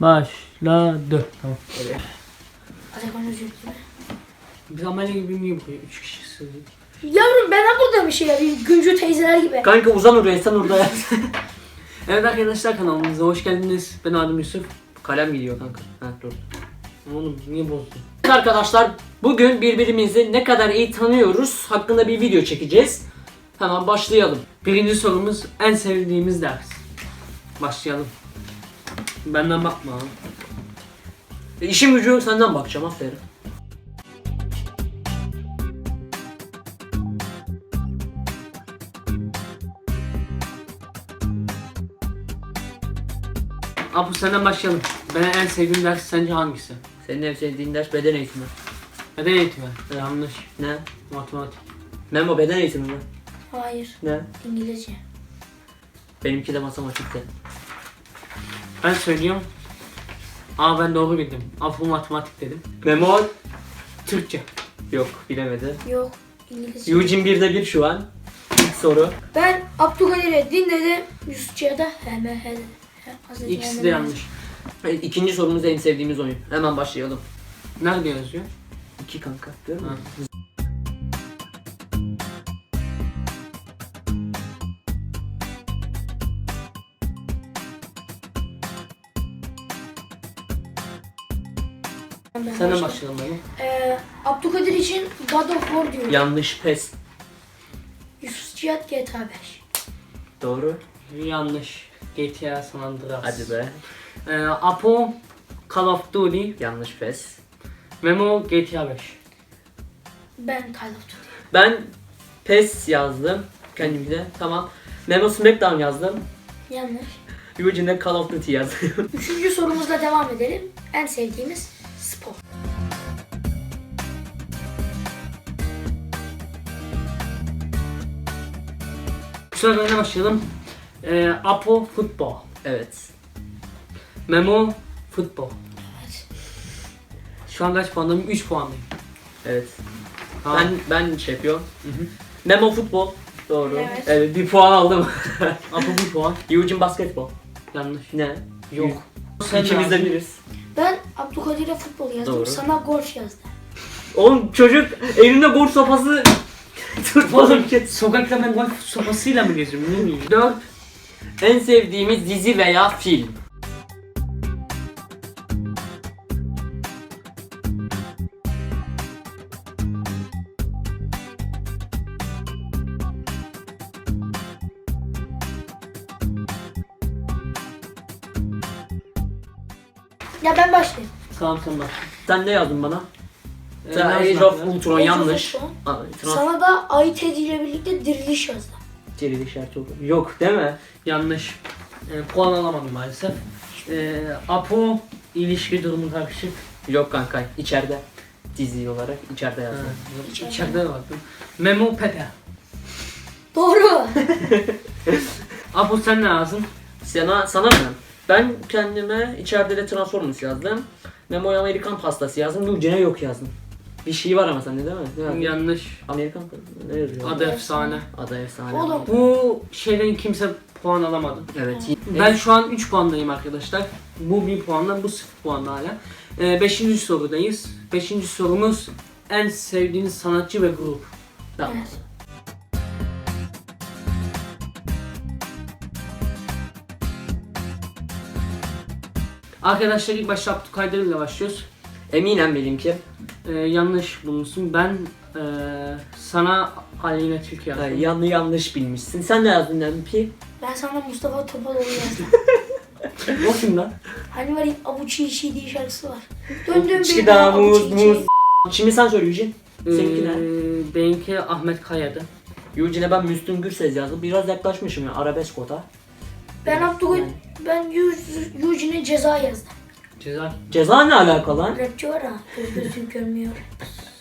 Başladı. Tamam. Atakan özür dilerim. Biz amele gibi niye buraya 3 kişi sığdık? Yavrum ben de burada bir şey yapayım. Güncü teyzeler gibi. Kanka uzan oraya sen orada yat. Evet arkadaşlar kanalımıza hoş geldiniz. Ben Adım Yusuf. Kalem gidiyor kanka. Ha dur. Oğlum niye bozdun? Evet Arkadaşlar bugün birbirimizi ne kadar iyi tanıyoruz hakkında bir video çekeceğiz. Hemen başlayalım. Birinci sorumuz en sevdiğimiz ders. Başlayalım. Benden bakma. E, İşim gücü senden bakacağım aferin. Apu senden başlayalım. Ben en sevdiğim ders sence hangisi? Senin en sevdiğin ders beden eğitimi. Beden eğitimi. Yanlış. Ne? Matematik. Memo beden eğitimi mi? Hayır. Ne? İngilizce. Benimki de matematikte. Ben söylüyorum. Aa ben doğru bildim. Apu matematik dedim. Memo Türkçe. yok bilemedi. Yok. İngilizce. Eugene 1'de 1 şu an. İlk soru. Ben Abdülkadir'e dinledim. Yusufçu'ya da hemen hemen. İkisi de yanlış. Evet, İkinci sorumuz en sevdiğimiz oyun. Hemen başlayalım. Nerede yazıyor? İki kanka değil mi? Ha. Ben Senden başlayayım. başlayalım benim. Ee, Abdülkadir için God of War diyor. Yanlış pes. Yusufçu'ya GTA 5. Doğru. Yanlış. GTA San Andreas. Hadi be. Ee, Apo Call of Duty. Yanlış pes. Memo GTA 5. Ben Call of Duty. Ben pes yazdım. Kendimde. Tamam. Memo Smackdown yazdım. Yanlış. Eugene'de Call of Duty yazdım. Üçüncü sorumuzla devam edelim. En sevdiğimiz Kusura bakmayın başlayalım. Ee, Apo futbol. evet. Memo futbol. Evet. Şu an kaç puandayım? 3 puandayım. Evet. Tamam. Ben ben şey. Hı hı. Memo futbol. Doğru. Evet. bir puan aldım. Apo bir puan. Eugene basketbol. Yanlış. Ne? Yok. İkimiz de biriz. Ben Abdülkadir'e futbol yazdım. Doğru. Sana golf yazdım. Oğlum çocuk elinde golf sopası tutmadım ki. Sokakta ben golf sopasıyla mı geziyorum? Ne bileyim. 4. En sevdiğimiz dizi veya film. Ya ben başlayayım. Tamam sen bak. Sen ne yazdın bana? Ee, Sen ne Age of? Ultron yanlış. Ultron. Aa, Ultron. Sana da Ayet ile birlikte diriliş yazdım. Geride işaret oldu. Yok değil mi? Yanlış. Ee, puan alamadım maalesef. Ee, Apo ilişki durumu karışık. Yok kanka içeride. Dizi olarak içeride yazdım. yok, içeride de baktım. Memo Pepe. Doğru. Apo sen ne yazdın? Sana, sana mı? Ben kendime içeride de Transformers yazdım. Memo'ya Amerikan pastası yazdım. Eugene'e yok yazdım. Bir şey var ama sende değil mi? Ne yazdın? Yanlış. Amerikan ne yazıyor? Adı efsane. Adı efsane. Oğlum. Bu şeyden kimse puan alamadı. Evet. Ben şu an 3 puandayım arkadaşlar. Bu 1 puanla, bu 0 puanla hala. 5. sorudayız. 5. sorumuz en sevdiğiniz sanatçı ve grup. Tamam. Evet. Arkadaşlar ilk başta Abdülkadir ile başlıyoruz. Eminem benimki. Ee, yanlış bulmuşsun. Ben ee, sana Aleyna Tilki yazdım. Ay, yanlı yanlış bilmişsin. Sen ne yazdın MP? Ben sana Mustafa Topaloğlu yazdım. O kim lan? hani var ya Abu Çiğ Çiğ diye şarkısı var. Döndüm Çiğdem, Abu muz, muz. Şimdi sen söyle Eugene. Seninki ne? Ee, benimki Ahmet Kaya'dı. Eugene'e ben Müslüm Gürses yazdım. Biraz yaklaşmışım ya arabesk ota. Ben Abdülkadir, ben Eugene'e ceza yazdım. Ceza Ceza ne alaka lan? Rapçi var ha. Göz gözüm görmüyor.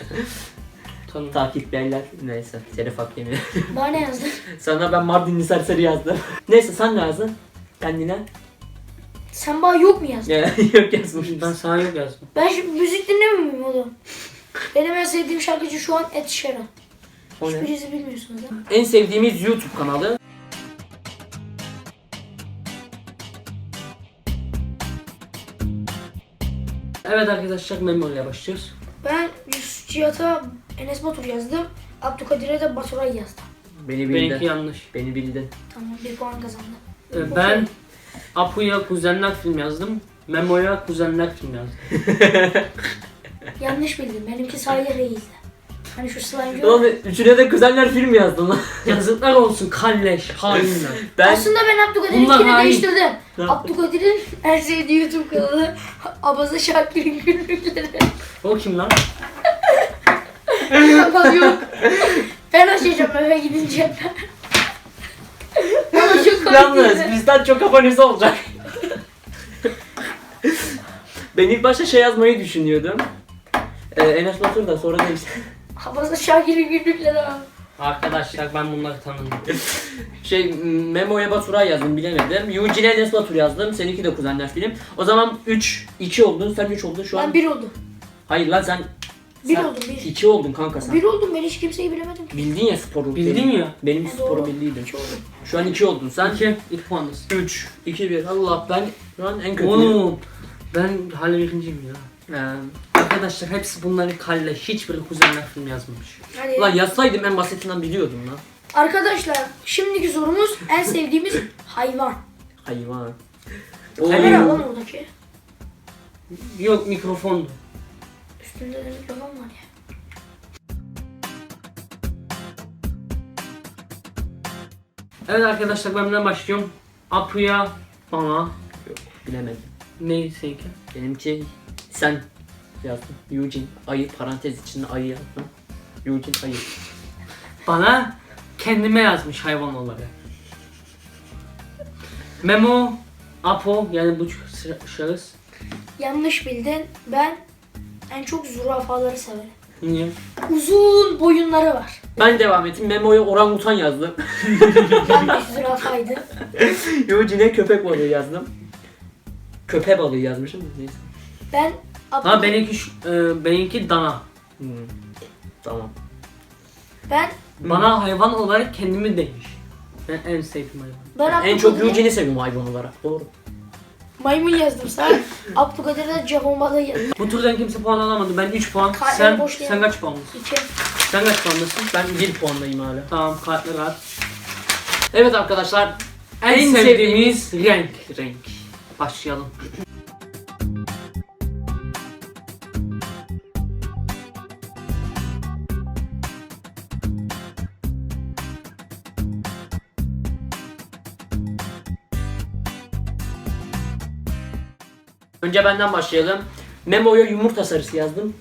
tanım. Takiplerler. Neyse. Telif hak yemiyor. Bana ne yazdın? Sana ben Mardinli serseri yazdım. Neyse sen ne yazdın? Kendine. Sen bana yok mu yazdın? Ya, Yok yazmışım. Ben sana yok yazdım. Ben şimdi müzik dinlemiyor muyum oğlum? Benim en sevdiğim şarkıcı şu an Ed Sheeran. O ne? Hiçbirinizi bilmiyorsunuz değil mi? En sevdiğimiz YouTube kanalı. Evet arkadaşlar Memo'yla başlıyoruz. Ben Yusuf Cihat'a Enes Batur yazdım. Abdülkadir'e de Baturay yazdım. Beni Benimki bildin. yanlış. Beni bildin. Tamam bir puan kazandım. Ee, ben Apu'ya kuzenler film yazdım. Memo'ya kuzenler film yazdım. Yanlış bildim. Benimki Salih Reis'di. Hani şu slime Oğlum üçüne de kuzenler film yazdın lan. Yazıklar olsun kalleş, hainler. Ben Aslında ben Bunlar Abdülkadir'inkini hain. değiştirdim. Ne yaptın? Abdülkadir'in en sevdiği YouTube kanalı Abaza Şakir'in günlükleri. O kim lan? Kapalı yok. Ben açacağım eve gidince. Ama çok komik Yalnız mi? bizden çok abonesi olacak. ben ilk başta şey yazmayı düşünüyordum. Ee, Enes Batur da sonra değişti. Abaza Şakir'in günlükleri abi. Arkadaşlar ben bunları tanıdım. Şey Memo'ya Baturay yazdım bilemedim. Eugene Enes Batur yazdım. Seninki de kuzenler film. O zaman 3 2 oldun. Sen 3 oldun şu an. Ben bir oldum. Hayır lan sen Bir sen oldum bir. 2 oldun kanka sen. Bir oldum ben hiç kimseyi bilemedim ki. Bildin ya sporu. Bildin benim, ya. Benim Ha, sporu doğru. bildiydin. İki oldum. Şu an 2 oldun. Sen İki, ilk puandasın. 3 2 1. Allah ben şu an en kötü. Oğlum ben hala birinciyim ya. Ee, Arkadaşlar hepsi bunları kalleş. Hiçbiri kuzenler film yazmamış. Hadi. Ulan yazsaydım en basitinden biliyordum lan. Arkadaşlar şimdiki sorumuz en sevdiğimiz hayvan. Hayvan. Kamera Oo. lan oradaki. Yok mikrofondu. Üstünde de mikrofon var ya. Evet arkadaşlar ben benden başlıyorum. Apu'ya bana Bilemedim. neyse ki. Benimki sen yazdın. Eugene ayı parantez içinde ayı yazdın. Eugene ayı. Bana kendime yazmış hayvan olarak. Memo, Apo yani bu ş- şahıs. Yanlış bildin. Ben en çok zürafaları severim. Niye? Uzun boyunları var. Ben devam ettim. Memo'ya orangutan yazdım. Yanlış zürafaydı. Eugene'e köpek balığı yazdım. Köpe balığı yazmışım. Neyse. Ben Ha benimki şu- e, benimki dana. Hmm. Tamam. ben Bana hayvan olarak kendimi demiş. Ben en sevdiğim hayvan. ben En çok Eugene'i seviyorum hayvan olarak. Doğru. maymun yazdım sana. Abdülkadir'e balığı yazdım. Bu turdan kimse puan alamadı. Ben 3 puan. Kalpleri sen boş değil. sen kaç puanlısın? İki. Sen kaç puanlısın? Ben bir puandayım hala. Tamam kartları at. Evet arkadaşlar. En, sevdiğimiz renk. renk. Başlayalım. Önce benden başlayalım. Memo'ya yumurta sarısı yazdım.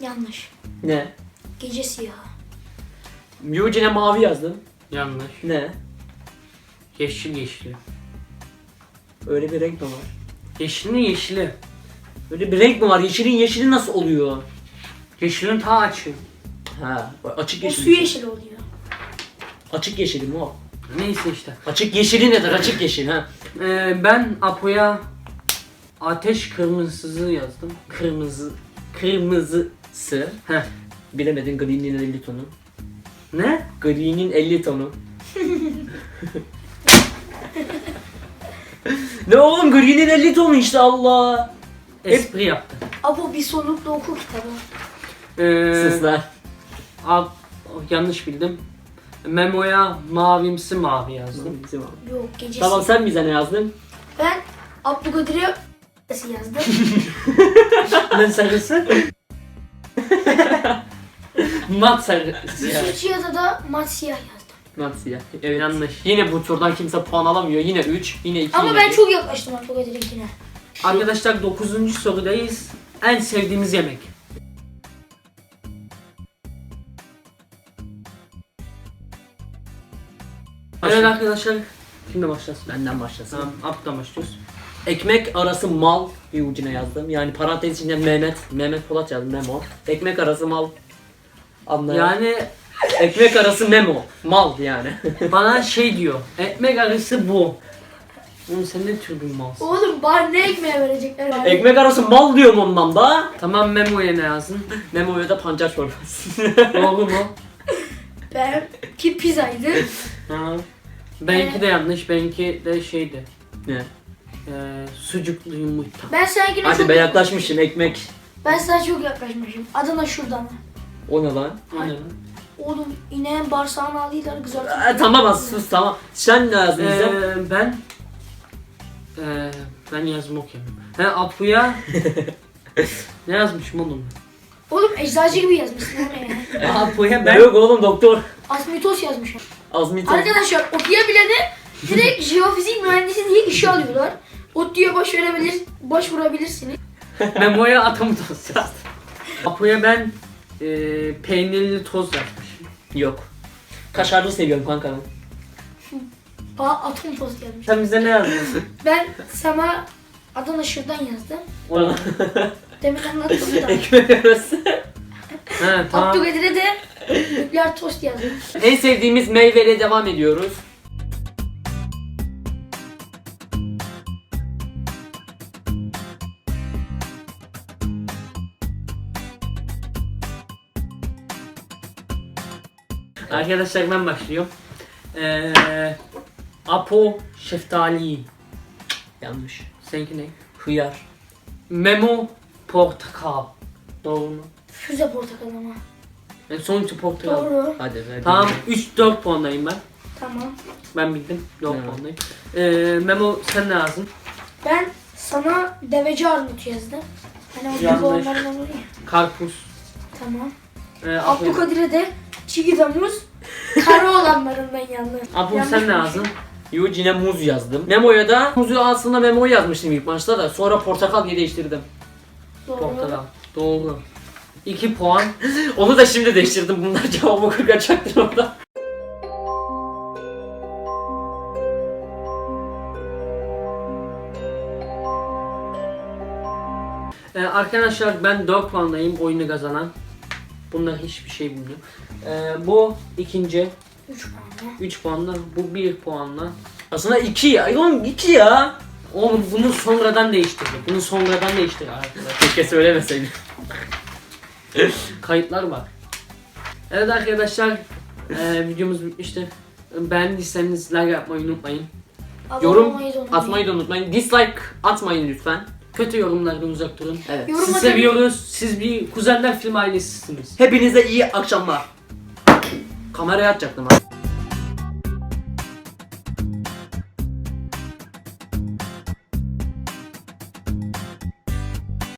Yanlış. Ne? Gece siyahı. Eugene'e mavi yazdım. Yanlış. Ne? Yeşil yeşili. Öyle bir renk mi var? Yeşilin yeşili. Öyle bir renk mi var? Yeşilin yeşili nasıl oluyor? Yeşilin ta açı. Ha, açık O yeşil. su yeşili oluyor. Açık yeşili mi o? Neyse işte. Açık yeşili nedir? Açık yeşil ha. Ee, ben Apo'ya ateş kırmızısı yazdım. Kırmızı. Kırmızı. Sı. Heh. Bilemedin Green'in 50 tonu. Ne? Green'in 50 tonu. ne oğlum Green'in 50 tonu işte Allah. Espri yaptı. Abo bir solukla oku kitabı. Ee, Sus lan. Ab, yanlış bildim. Memo'ya mavimsi mavi yazdım. Yok gece Tamam sen bize ne yazdın? Ben Abdülkadir'e yazdım. ne sarısı? Mat sarısı. yani. Yusuf Cihat'a da mat siyah yazdım. Nasıl ya? Evet. Yanlış. Yine bu turdan kimse puan alamıyor. Yine 3, yine 2, Ama yine ben bir. çok yaklaştım Abdülkadir'inkine. Arkadaşlar 9. sorudayız. En sevdiğimiz yemek. Evet arkadaşlar. Kimle başlasın? Benden başlasın. Tamam, Abd'dan başlıyoruz. Ekmek arası mal Eugene'e yazdım. Yani parantez içinde Mehmet, Mehmet Polat yazdım Memo. Ekmek arası mal. Anlayan. Yani Ekmek arası Memo. Mal yani. bana şey diyor. Ekmek arası bu. Oğlum sen ne tür bir malsın? Oğlum bana ne ekmeğe verecekler? abi? Ekmek arası mal diyorum ondan da. Tamam Memo'ya ne yazdın? Memo'ya da pancar çorbası. Doğru mu? Benimki pizzaydı. Ha. Benimki de yanlış. Benimki de şeydi. ne? Ee, sucuklu yumurta. Ben seninkine Hadi çok be yaklaşmışsın ekmek. Ben sana çok yaklaşmışım. Adana şuradan. O ne lan? O ne lan? Oğlum ineğin bağırsağını alıyorlar kızartıyorlar. Aa, tamam az sus tamam. Sen ne yazdın bize? Ee, ben ee, ben yazımı okuyamıyorum. He Apu'ya ne yazmışım oğlum? Oğlum eczacı gibi yazmışsın oraya. ya. Apu'ya Ben... ben Yok oğlum doktor. Asmitos yazmışım. Azmit. Arkadaşlar okuyabileni direkt jeofizik mühendisi diye işe alıyorlar. ODTÜ'ye baş verebilir, başvurabilirsiniz. Memo'ya atom toz yazdım. Apu'ya ben ee, peynirli toz yazmışım. Yok. Kaşarlı seviyorum kanka ben. Aa atom tost yazmış. Sen bize ne yazdın? Ben sana Adana şırdan yazdım. Oğlum. Demin anlattım da. Ekmek arası. He tamam. Abdülkadir'e de nükleer tost yazdım. en sevdiğimiz meyveyle devam ediyoruz. Arkadaşlar ben başlıyorum. Ee, Apo şeftali. Yanlış. Seninki ne? Hıyar. Memo portakal. Doğru mu? Füze portakal ama. Yani sonuçta portakal. Doğru. Hadi ver. Tamam 3-4 puandayım ben. Tamam. Ben bildim. 4 Evet. puandayım. Ee, Memo sen ne yazdın? Ben sana deveci armut yazdım. Hani o Yanlış. gibi onlardan oluyor ya. Karpuz. Tamam. Ee, Apo, Abdülkadir'e de çiğ muz kara olanlarından yazdım. Apo Yanlış sen ne yazdın? Yuji'ne muz yazdım. Memo'ya da muzu aslında Memo'yu yazmıştım ilk başta da sonra portakal diye değiştirdim. Doğru. Portakal. Doğru. 2 puan. Onu da şimdi değiştirdim. Bunlar cevabı kırkacaktır orada. Ee, arkadaşlar ben 4 puandayım oyunu kazanan. Bunlar hiçbir şey bilmiyor. Ee, bu ikinci 3 puanla. 3 puanla. Bu 1 puanla. Aslında iki ya. Oğlum iki ya. Oğlum bunu sonradan değiştirdik. Bunu sonradan değiştirdik arkadaşlar. Keşke söylemeseydim. Kayıtlar var. Evet arkadaşlar e, videomuz bitmiştir. Beğendiyseniz like yapmayı unutmayın. Abone Yorum olmayı da unutmayın. atmayı da unutmayın. Dislike atmayın lütfen. Kötü yorumlardan uzak durun. Evet. Yorum Sizi atın. seviyoruz. Siz bir kuzenler film ailesisiniz. Hepinize iyi akşamlar. Kameraya atacaktım ha.